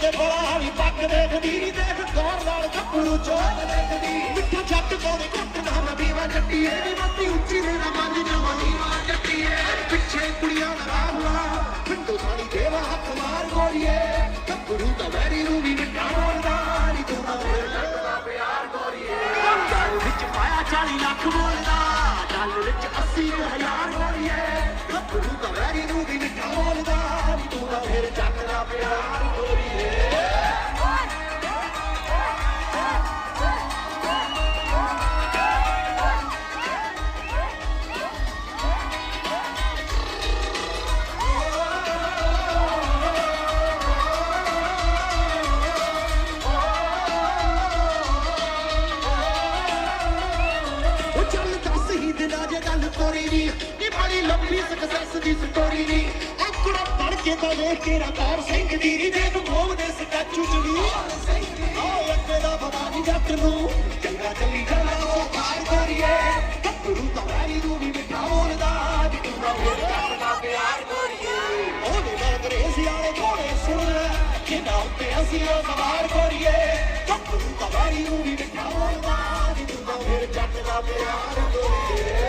ਤੇ ਬੜਾ ਵੀ ਪੱਕ ਦੇਖਦੀ ਦੇਖ ਕੌਣ ਨਾਲ ਗੱਭਰੂ ਚੋਕ ਦੇਖਦੀ ਮਿੱਠਾ ਛੱਟ ਕੋਲੇ ਕੁੱਟ ਨਾ ਮੈਂ ਵੀਵਾ ਜੱਟੀਏ ਨੀ ਮੱਤੀ ਉੱਚੀ ਦੇ ਨਾ ਮੰਨ ਜਾਵਾਂ ਨੀਵਾ ਜੱਟੀਏ ਪਿੱਛੇ ਕੁੜੀਆਂ ਦਾ ਰਾਹੁਲਾ ਪਿੰਡੋ ਸਾਣੀ ਦੇਵਾ ਹੱਥ ਮਾਰ ਗੋਰੀਏ ਕੱਪੜੂ ਤਾਂ ਵੈਰੀ ਨੂੰ ਵੀ ਮਿੱਠਾ ਬੋਲਦਾ ਨੀ ਤੂੰ ਤਾਂ ਫਿਰ ਲੱਗਦਾ ਪਿਆਰ ਗੋਰੀਏ। ਵਿੱਚ ਪਾਇਆ 40 ਲੱਖ ਬੋਲਦਾ ਗੱਲ ਵਿੱਚ 80 ਹਜ਼ਾਰ ਗੋਰੀਏ ਗੱਭਰੂ ਤਾਂ ਵੈਰੀ ਨੂੰ ਵੀ ਮਿੱਠਾ ਬੋਲਦਾ, ਨੀ ਤੂੰ ਤਾਂ ਫਿਰ ਚੱਕਦਾ ਪਿਆਰ ਦੀ ਸਟੋਰੀ ਨੀ ਉਹ ਕੁੜਾ ਪੜ ਕੇ ਤਾਂ ਵੇਖ ਕੇ ਰਕਾਰ ਸਿੰਘ ਦੀ ਨੀ ਦੇ ਨੂੰ ਘੋਮ ਦੇ ਸਟੈਚੂ ਚ ਵੀ। ਆਹ ਅੱਗੇ ਦਾ ਪਤਾ ਨਹੀਂ ਜੱਟ ਨੂੰ ਚੰਗਾ ਚੱਲੀ ਜਾਣਾ ਉਹ ਪਾਰ ਕਰੀਏ। ਗੱਭਰੂ ਤਾਂ ਵੈਰੀ ਨੂੰ ਵੀ ਮਿੱਠਾ ਬੋਲਦਾ ਨੀ ਤੂੰ ਤਾਂ ਫਿਰ ਕਰਦਾ ਪਿਆਰ ਕਰੀਏ। ਉਹਦੇ ਨਾਲ ਅੰਗਰੇਜ਼ੀ ਵਾਲੇ ਘੋੜੇ ਸੁਣ ਲੈ ਜਿਨ੍ਹਾਂ ਉੱਤੇ ਅਸੀਂ ਉਹ ਸਵਾਰ ਕਰੀਏ। ਗੱਭਰੂ ਤਾਂ ਵੈਰੀ ਨੂੰ ਵੀ ਮਿੱਠਾ ਬੋਲਦਾ ਨੀ ਤੂੰ ਤਾਂ ਫਿਰ ਜੱਟ ਦਾ ਪਿਆਰ ਕਰੀਏ।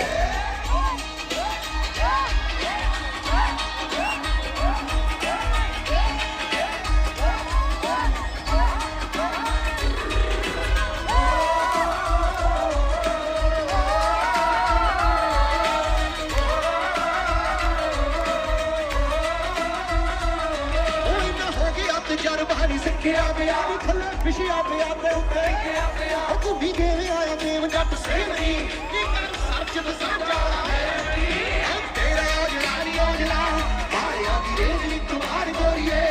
ਪਿਆ ਵੀ ਥੱਲੇ ਫਿਸ਼ਿਆ ਪਿਆ ਤੇ ਉੱਤੇ। ਗਿਆ ਪਿਆ ਉਹ ਘੁੰਮੀ ਗਏ ਆਇਆ ਦੇਵ ਜੱਟ ਸੇਵਰੀ ਕੀ ਕਰ, ਸਰਚ ਦਸਾਂਜਾ ਹੈ। ਤੇਰਾ ਜਲਾਨੀ ਔਜਲਾ, ਮਾਰਿਆ ਦੀ ਰੇਜ ਵਿੱਚ ਤੁਮਾਰ ਗੋਰੀਏ।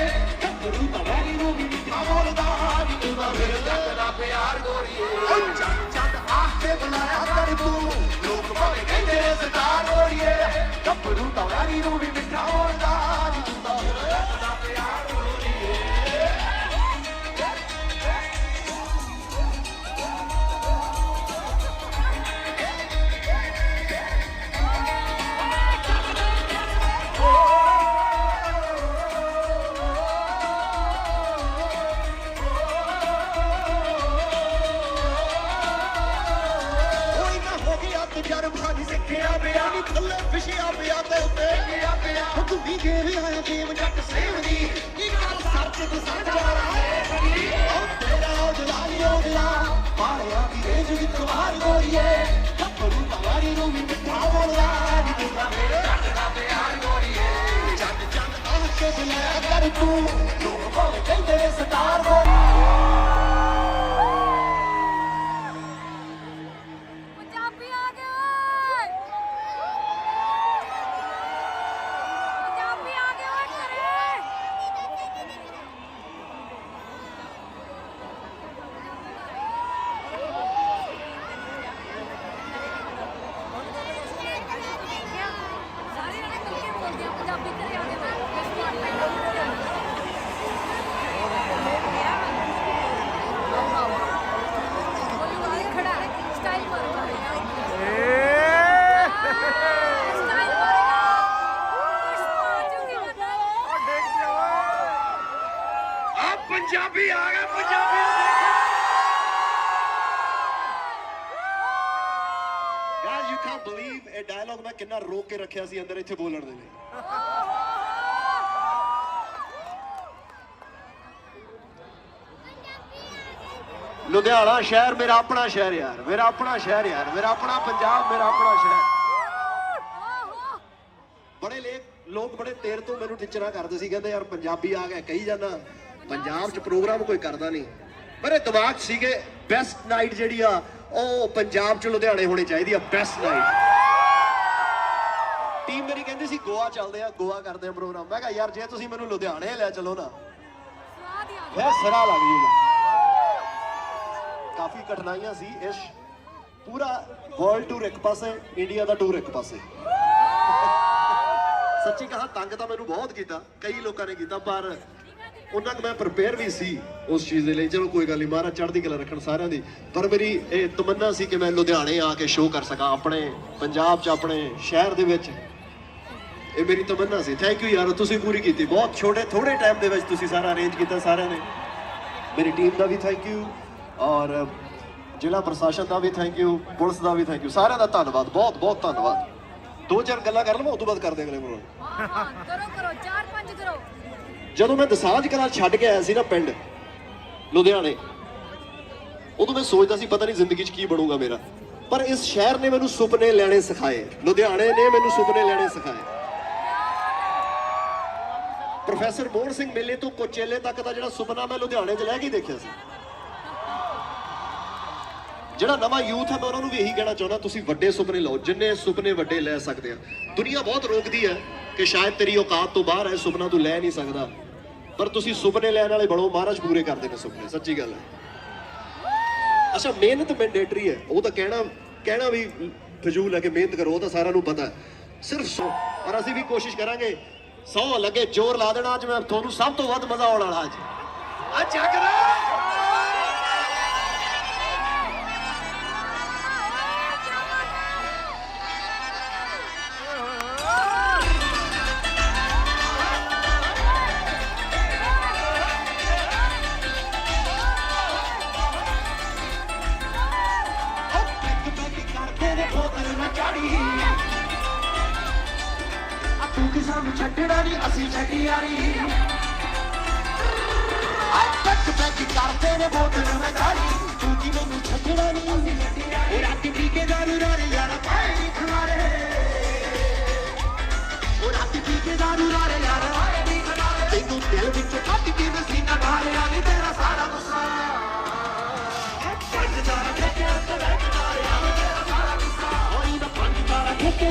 ਗੱਭਰੂ ਤਾਂ ਨੂੰ ਵੀ ਮਿੱਠਾ ਬੋਲਦਾ ਨੀ ਤੂੰ ਤਾਂ ਫਿਰ ਲੱਗਦਾ ਪਿਆਰ ਗੋਰੀਏ। ਚੱਲ ਚੱਲ, ਆਹ ਕੇ ਬੁਲਾਇਆ ਕਰ ਤੂੰ। ਲੋਕ ਭਾਵੇਂ ਕਹਿੰਦੇ ਨੇ ਗੋਰੀਏ। ਗੱਭਰੂ ਤਾਂ ਨੂੰ ਵੀ ਪਿਆ ਉਹ ਆਇਆ ਦੇਵ ਜੱਟ ਸੇਵਦੀ ਕੀ ਕਰ ਸਰਚ ਦਸਾਂ ਜਾਣਾ ਹੈ ਉਹ ਤੇਰਾ ਉਹ ਜਲਾਲੀ ਉਹ ਜਲਾ ਮਾਰਿਆ ਦੀ ਰੇਜ ਵਿੱਚ ਮਾਰ ਗੋਰੀਏ। ਗੱਭਰੂ ਪਵਾਰੀ ਨੂੰ ਵੀ ਮਿੱਠਾ ਬੋਲਦਾ ਨੀ ਤੂੰ ਮੇਰੇ ਜੱਟ ਦਾ ਪਿਆਰ ਗੋਰੀਏ। ਜੱਟ ਜੱਟ ਆਹ ਕੇ ਬੁਲਾਇਆ ਕਰ ਤੂੰ ਲੋਕ ਭਾਵੇਂ ਕਹਿੰਦੇ ਨੇ ਗੋਰੀਏ ਪੰਜਾਬੀ ਆ ਗਿਆ ਪੰਜਾਬੀ ਨੂੰ ਯੂ ਕੈਨਟ ਬਲੀਵ ਇਹ ਡਾਇਲੌਗ ਮੈਂ ਕਿੰਨਾ ਰੋਕ ਕੇ ਰੱਖਿਆ ਸੀ ਅੰਦਰ ਇੱਥੇ ਬੋਲਣ ਦੇ ਲਈ। ਲੁਧਿਆਣਾ ਸ਼ਹਿਰ ਮੇਰਾ ਆਪਣਾ ਸ਼ਹਿਰ ਯਾਰ, ਮੇਰਾ ਆਪਣਾ ਸ਼ਹਿਰ ਯਾਰ, ਮੇਰਾ ਆਪਣਾ ਪੰਜਾਬ, ਮੇਰਾ ਆਪਣਾ ਸ਼ਹਿਰ। ਬੜੇ ਲੇਖ, ਲੋਕ ਬੜੇ ਤੇਰ ਤੋਂ ਮੈਨੂੰ ਟੀਚਰਾਂ ਕਰਦੇ ਸੀ, ਕਹਿੰਦੇ ਯਾਰ ਪੰਜਾਬੀ ਆ ਗਿਆ, ਕਹੀ ਜਾਂਦਾ। ਪੰਜਾਬ 'ਚ ਪ੍ਰੋਗਰਾਮ ਕੋਈ ਕਰਦਾ ਨਹੀਂ। ਮੇਰੇ ਦਿਮਾਗ 'ਚ ਸੀਗੇ ਬੈਸਟ ਨਾਈਟ ਜਿਹੜੀ ਆ, ਉਹ ਪੰਜਾਬ 'ਚ ਲੁਧਿਆਣੇ ਹੋਣੀ ਚਾਹੀਦੀ ਆ ਬੈਸਟ ਨਾਈਟ ਟੀਮ ਮੇਰੀ ਕਹਿੰਦੀ ਸੀ, ਗੋਆ ਚੱਲਦੇ ਆ, ਗੋਆ ਕਰਦੇ ਆ ਪ੍ਰੋਗਰਾਮ ਮੈਂ ਕਿਹਾ, ਯਾਰ, ਜੇ ਤੁਸੀਂ ਮੈਨੂੰ ਲੁਧਿਆਣੇ ਲੈ ਚਲੋ ਨਾ ਸਵਾਦ ਹੀ ਆ ਫਿਰ ਲੱਗ ਜੂਗਾ ਕਾਫੀ ਕਠਿਨਾਈਆਂ ਸੀ, ਇਸ ਪੂਰਾ ਵਰਲਡ ਟੂਰ ਇੱਕ ਪਾਸੇ ਇੰਡੀਆ ਦਾ ਟੂਰ ਇੱਕ ਪਾਸੇ। ਸੱਚੀ ਕਹਾ, ਤੰਗ ਤਾਂ ਮੈਨੂੰ ਬਹੁਤ ਕੀਤਾ, ਕਈ ਲੋਕਾਂ ਨੇ ਕੀਤਾ, ਪਰ ਉਹਨਾਂ ਨੂੰ ਮੈਂ ਪ੍ਰਪੇਅਰ ਵੀ ਸੀ ਉਸ ਚੀਜ਼ ਦੇ ਲਈ। ਚਲੋ ਕੋਈ ਗੱਲ ਨਹੀਂ, ਮਹਾਰਾਜ ਚੜ੍ਹਦੀ ਕਲਾ ਰੱਖਣ ਸਾਰਿਆਂ ਦੀ। ਪਰ ਮੇਰੀ ਇਹ ਤਮੰਨਾ ਸੀ ਕਿ ਮੈਂ ਲੁਧਿਆਣੇ ਆ ਕੇ ਸ਼ੋਅ ਕਰ ਸਕਾਂ, ਆਪਣੇ ਪੰਜਾਬ 'ਚ, ਆਪਣੇ ਸ਼ਹਿਰ ਦੇ ਵਿੱਚ। ਇਹ ਮੇਰੀ ਤਮੰਨਾ ਸੀ। ਥੈਂਕ ਯੂ ਯਾਰ, ਤੁਸੀਂ ਪੂਰੀ ਕੀਤੀ। ਬਹੁਤ ਛੋਟੇ ਥੋੜੇ ਟਾਈਮ ਦੇ ਵਿੱਚ ਤੁਸੀਂ ਸਾਰਾ ਅਰੇਂਜ ਕੀਤਾ ਸਾਰਿਆਂ ਨੇ। ਮੇਰੀ ਟੀਮ ਦਾ ਵੀ ਥੈਂਕ ਯੂ ਔਰ ਜ਼ਿਲ੍ਹਾ ਪ੍ਰਸ਼ਾਸਨ ਦਾ ਵੀ ਥੈਂਕ ਯੂ ਪੁਲਿਸ ਦਾ ਵੀ ਥੈਂਕ ਯੂ ਸਾਰਿਆਂ ਦਾ ਧੰਨਵਾਦ, ਬਹੁਤ ਬਹੁਤ ਧੰਨਵਾਦ। ਦੋ ਚਾਰ ਗੱਲਾਂ ਕਰ ਲਵਾਂ ਉਸ ਤੋਂ ਬਾਅਦ ਕਰਦੇ ਅਗਲੇ ਮਰੋਂ ਹਾਂ ਹਾਂ, ਕਰੋ ਕਰੋ, ਚਾਰ, ਪੰਜ ਕਰੋ। ਜਦੋਂ ਮੈਂ ਦਸਾਂਝ ਕਲਾਂ ਛੱਡ ਕੇ ਆਇਆ ਸੀ ਨਾ ਪਿੰਡ, ਲੁਧਿਆਣੇ, ਉਦੋਂ ਮੈਂ ਸੋਚਦਾ ਸੀ ਪਤਾ ਨਹੀਂ ਜ਼ਿੰਦਗੀ 'ਚ ਕੀ ਬਣੂਗਾ ਮੇਰਾ। ਪਰ ਇਸ ਸ਼ਹਿਰ ਨੇ ਮੈਨੂੰ ਸੁਪਨੇ ਲੈਣੇ ਸਿਖਾਏ। ਲੁਧਿਆਣੇ ਨੇ ਮੈਨੂੰ ਸੁਪਨੇ ਲੈਣੇ ਸਿਖਾਏ। ਪ੍ਰੋਫੈਸਰ ਮੋਹਨ ਸਿੰਘ ਮੇਲੇ ਤੋਂ ਕੋਚੇਲੇ ਤੱਕ ਦਾ ਜਿਹੜਾ ਸੁਪਨਾ ਮੈਂ ਲੁਧਿਆਣੇ 'ਚ ਲੈ ਕੇ ਦੇਖਿਆ ਸੀ। ਜਿਹੜਾ ਨਵਾਂ ਯੂਥ ਹੈ, ਮੈਂ ਉਹਨਾਂ ਨੂੰ ਵੀ ਇਹੀ ਕਹਿਣਾ ਚਾਹੁੰਦਾ, ਤੁਸੀਂ ਵੱਡੇ ਸੁਪਨੇ ਲਓ, ਜਿੰਨੇ ਸੁਪਨੇ ਵੱਡੇ ਲੈ ਸਕਦੇ ਆ। ਦੁਨੀਆ ਬਹੁਤ ਰੋਕਦੀ ਹੈ। ਕਿ ਸ਼ਾਇਦ ਤੇਰੀ ਔਕਾਤ ਤੋਂ ਬਾਹਰ ਹੈ, ਸੁਪਨਾ ਤੂੰ ਲੈ ਨਹੀਂ ਸਕਦਾ। ਪਰ ਤੁਸੀਂ ਸੁਪਨੇ ਲੈਣ ਵਾਲੇ ਬਣੋ, ਮਹਾਰਾਜ ਪੂਰੇ ਕਰਦੇ ਨੇ ਸੁਪਨੇ, ਸੱਚੀ ਗੱਲ ਹੈ। ਅੱਛਾ, ਮਿਹਨਤ ਮੈਂਡੇਟਰੀ ਹੈ। ਉਹ ਤਾਂ ਕਹਿਣਾ ਕਹਿਣਾ ਵੀ ਫਜ਼ੂਲ ਹੈ ਕਿ ਮਿਹਨਤ ਕਰੋ, ਉਹ ਤਾਂ ਸਾਰਿਆਂ ਨੂੰ ਪਤਾ ਹੈ। ਸਿਰਫ ਸੌ, ਪਰ ਅਸੀਂ ਵੀ ਕੋਸ਼ਿਸ਼ ਕਰਾਂਗੇ। ਸੌ ਲੱਗੇ, ਜ਼ੋਰ ਲਾ ਦੇਣਾ ਅੱਜ ਮੈਂ, ਤੁਹਾਨੂੰ ਸਭ ਤੋਂ ਵੱਧ ਮਜ਼ਾ ਆਉਣ ਵਾਲਾ ਅੱਜ। ਅੱਜ ਚੱਕਦਾ ਆ ਤੂੰ ਕਿਸਾਂ ਛੱਡਣਾ ਨਹੀਂ ਅਸੀਂ ਛੱਡੀ ਯਾਰੀ ਆ ਪੈਕ ਪੈਕ ਕਰਦੇ ਨੇ ਬੋਤਲ ਨਾ ਚਾੜੀ ਤੂੰ ਮੈਨੂੰ ਛੱਡਣਾ ਨਹੀਂ ਅਸੀਂ ਛੱਡੀ ਯਾਰੀ ਉਹ ਰਾਤੀ ਪੀ ਕੇ ਦਾਰੂ ਰਾਰੇ ਯਾਰ ਪਾਏ ਨੀ ਖਵਾਰੇ। ਉਹ ਰਾਤੀ ਪੀ ਕੇ ਦਾਰੂ ਰਾਰੇ ਯਾਰ ਪਾਏ ਨੀ ਖਵਾਰੇ। ਤੈਨੂੰ ਦਿਲ ਵਿੱਚ ਕੱਢ ਕੇ ਵਸੀਨਾ ਢਾਲਿਆ ਨੀ ਤੇਰਾ ਸਾਰਾ ਗੁੱਸਾ। ਪੰਜ ਤਾਰਾ ਠੇਕੇ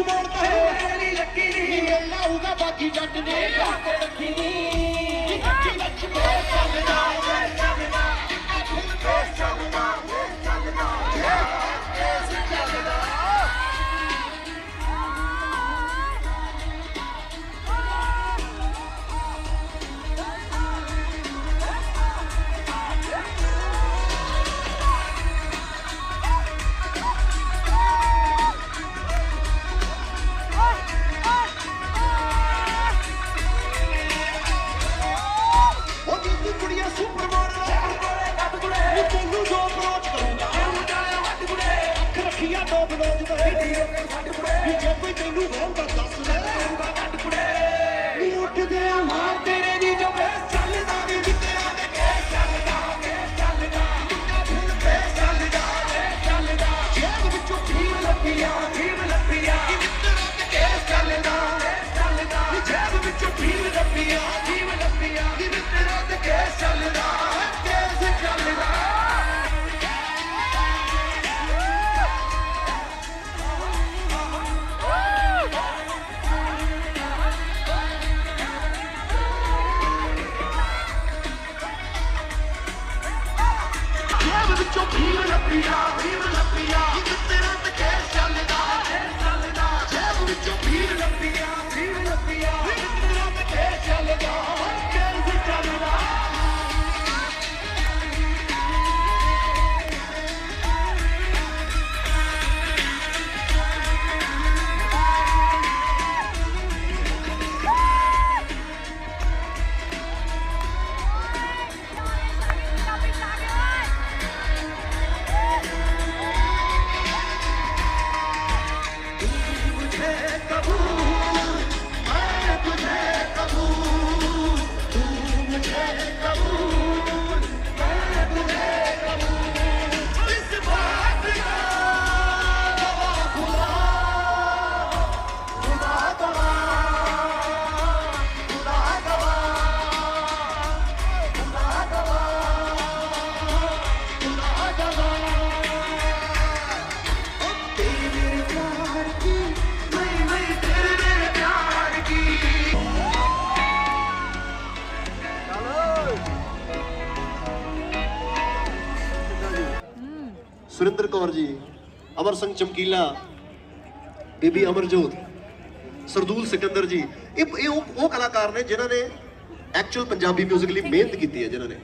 ਹੋਊਗਾ ਬਾਕੀ ਜੱਟ ਨੇ ਰੱਖੀ ਅੱਖੀ ਵਿੱਚ ਮੋਰ ਚੱਲਦਾ ਵੇ ਵਿੱਚੋਂ ਫੀਮ ਲੱਭੀਆਂ ਫੀਮ ਲੱਭੀਆਂ ਕੌਰ ਜੀ ਅਮਰ ਸਿੰਘ ਚਮਕੀਲਾ ਬੀਬੀ ਅਮਰਜੋਤ ਸਰਦੂਲ ਸਿਕੰਦਰ ਜੀ ਇਹ ਇਹ ਉਹ ਉਹ ਕਲਾਕਾਰ ਨੇ ਜਿਨ੍ਹਾਂ ਨੇ ਐਕਚੁਅਲ ਪੰਜਾਬੀ 뮤직 ਲਈ ਮਿਹਨਤ ਕੀਤੀ ਹੈ ਜਿਨ੍ਹਾਂ ਨੇ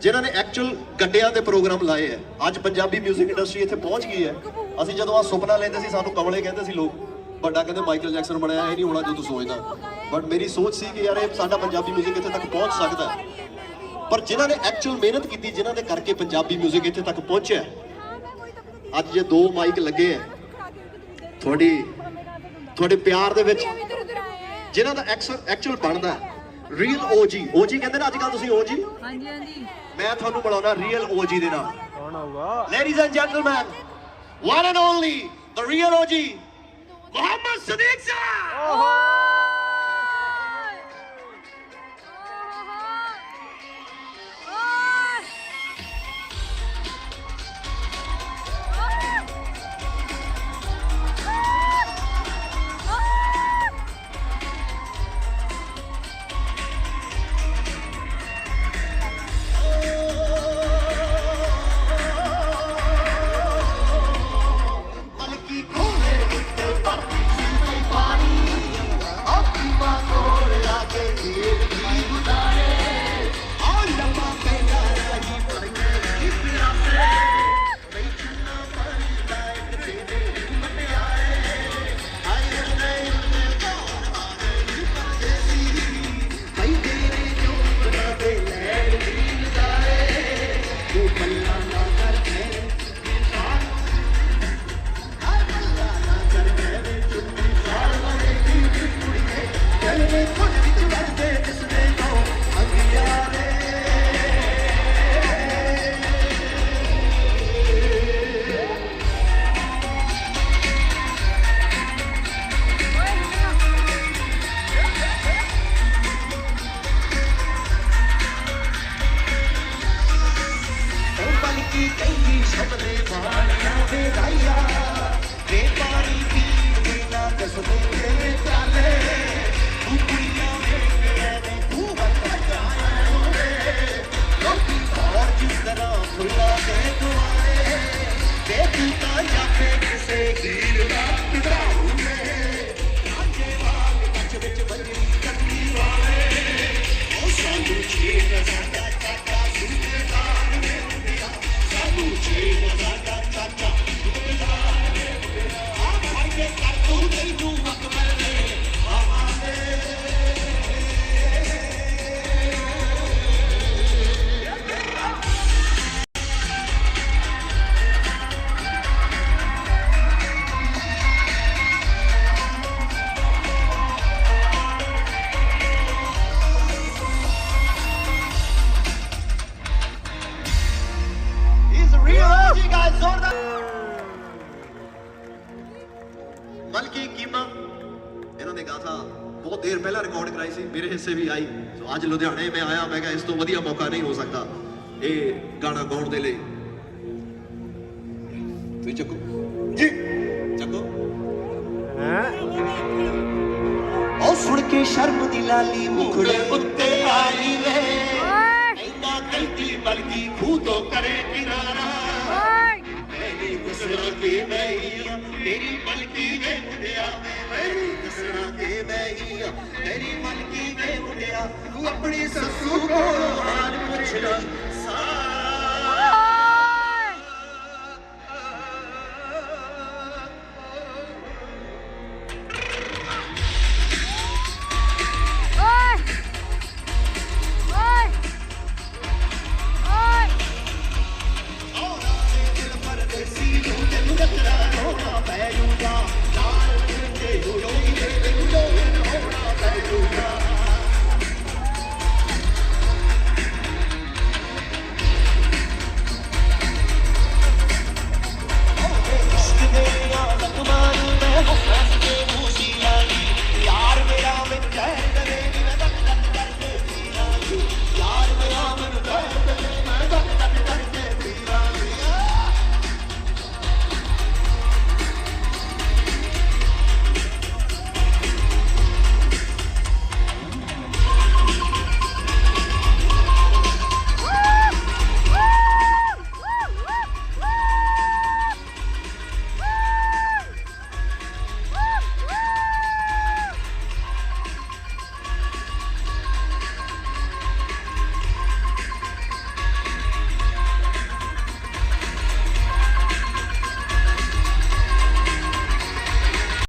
ਜਿਨ੍ਹਾਂ ਨੇ ਐਕਚੁਅਲ ਗੱਡਿਆਂ ਦੇ ਪ੍ਰੋਗਰਾਮ ਲਾਏ ਹੈ ਅੱਜ ਪੰਜਾਬੀ 뮤직 ਇੰਡਸਟਰੀ ਇੱਥੇ ਪਹੁੰਚ ਗਈ ਹੈ ਅਸੀਂ ਜਦੋਂ ਆ ਸੁਪਨਾ ਲੈਂਦੇ ਸੀ ਸਾਨੂੰ ਕਮਲੇ ਕਹਿੰਦੇ ਸੀ ਲੋਕ ਵੱਡਾ ਕਹਿੰਦੇ ਮਾਈਕਲ ਜੈਕਸਨ ਬਣਿਆ ਇਹ ਨਹੀਂ ਹੋਣਾ ਜੋ ਤੂੰ ਸੋਚਦਾ ਬਟ ਮੇਰੀ ਸੋਚ ਸੀ ਕਿ ਯਾਰ ਇਹ ਸਾਡਾ ਪੰਜਾਬੀ 뮤직 ਇੱਥੇ ਤੱਕ ਪਹੁੰਚ ਸਕਦਾ ਹੈ ਪਰ ਜਿਨ੍ਹਾਂ ਨੇ ਐਕਚੁਅਲ ਮਿਹਨਤ ਕੀਤੀ ਜਿਨ੍ਹਾਂ ਦੇ ਕਰਕੇ ਪੰਜਾਬੀ 뮤직 ਇੱਥੇ ਤੱਕ ਪਹੁੰਚਿਆ ਹੈ, ਅੱਜ ਜੇ ਦੋ ਮਾਈਕ ਲੱਗੇ ਹੈ ਤੁਹਾਡੀ ਤੁਹਾਡੇ ਪਿਆਰ ਦੇ ਵਿੱਚ ਜਿਨ੍ਹਾਂ ਦਾ ਐਕਚੁਅਲ ਬਣਦਾ ਰੀਅਲ ਓਜੀ ਓਜੀ ਕਹਿੰਦੇ ਨੇ ਅੱਜ ਕੱਲ ਤੁਸੀਂ ਓਜੀ ਹਾਂਜੀ ਹਾਂਜੀ। ਮੈਂ ਤੁਹਾਨੂੰ ਮਿਲਾਉਣਾ ਰੀਅਲ ਓਜੀ ਦੇ ਨਾਲ। ਕੌਣ ਆਊਗਾ? Ladies and gentleman one and only the real OG Muhammad Sadiq Sahib ਮਲਕੀ ਆਈ ਸੋ ਅੱਜ ਲੁਧਿਆਣੇ ਮੈਂ ਆਇਆ ਮੈਂ ਕਿਹਾ ਇਸ ਤੋਂ ਵਧੀਆ ਮੌਕਾ ਨਹੀਂ ਹੋ ਸਕਦਾ ਇਹ ਗਾਣਾ ਗਾਉਣ ਦੇ ਲਈ। ਤੁਸੀਂ ਚੱਕੋ। ਜੀ ਚੱਕੋ। ਹੈ? ਉਹ ਸੁਣ ਕੇ ਸ਼ਰਮ ਦੀ ਲਾਲੀ ਮੁਖੜੇ ਉੱਤੇ ਆਈ ਵੇ। ਇੰਨਾ ਕਹਿੰਦੀ ਬਲਕੀ ਖੂਹ ਤੋਂ ਕਰੇ ਕਿਨਾਰਾ। ਮੇਰੀ ਦੱਸਣਾ ਕਿ ਮੈਂ ਤੇਰੀ ਮਲਕੀ ਵੇ ਮੁੰਡਿਆ ਮੇਰੀ ਦੱਸਣਾ ਕਿ ਮੈਂ ਤੇਰੀ ਮੁੰਡਿਆ ਤੂੰ ਆਪਣੀ ਸੱਸੂ ਕੋਲ ਹਾਲ ਪੁੱਛ ਲੈ